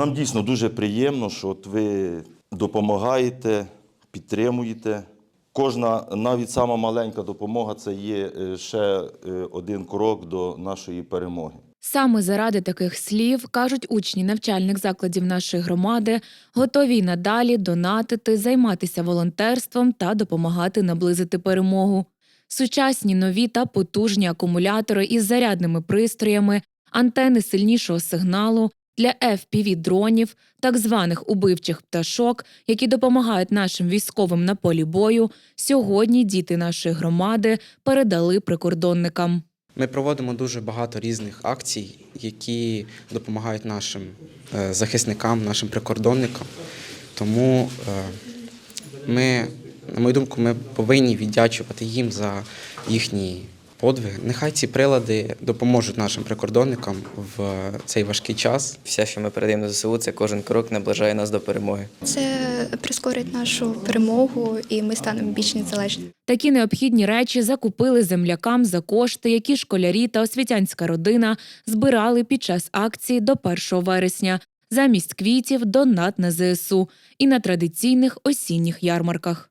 Нам дійсно дуже приємно, що от ви допомагаєте, підтримуєте. Кожна, навіть сама маленька допомога це є е, ще е, один крок до нашої перемоги. Саме заради таких слів, кажуть учні навчальних закладів нашої громади, готові й надалі донатити, займатися волонтерством та допомагати наблизити перемогу. Сучасні нові та потужні акумулятори із зарядними пристроями, антени сильнішого сигналу для fpv дронів, так званих убивчих пташок, які допомагають нашим військовим на полі бою. Сьогодні діти нашої громади передали прикордонникам. Ми проводимо дуже багато різних акцій, які допомагають нашим е, захисникам, нашим прикордонникам. Тому е, ми, на мою думку, ми повинні віддячувати їм за їхні подвиги. Нехай ці прилади допоможуть нашим прикордонникам в цей важкий час. Все, що ми передаємо на ЗСУ, це кожен крок наближає нас до перемоги. Це прискорить нашу перемогу, і ми станемо більш незалежні. Такі необхідні речі закупили землякам за кошти, які школярі та освітянська родина збирали під час акції до 1 вересня замість квітів донат на ЗСУ і на традиційних осінніх ярмарках.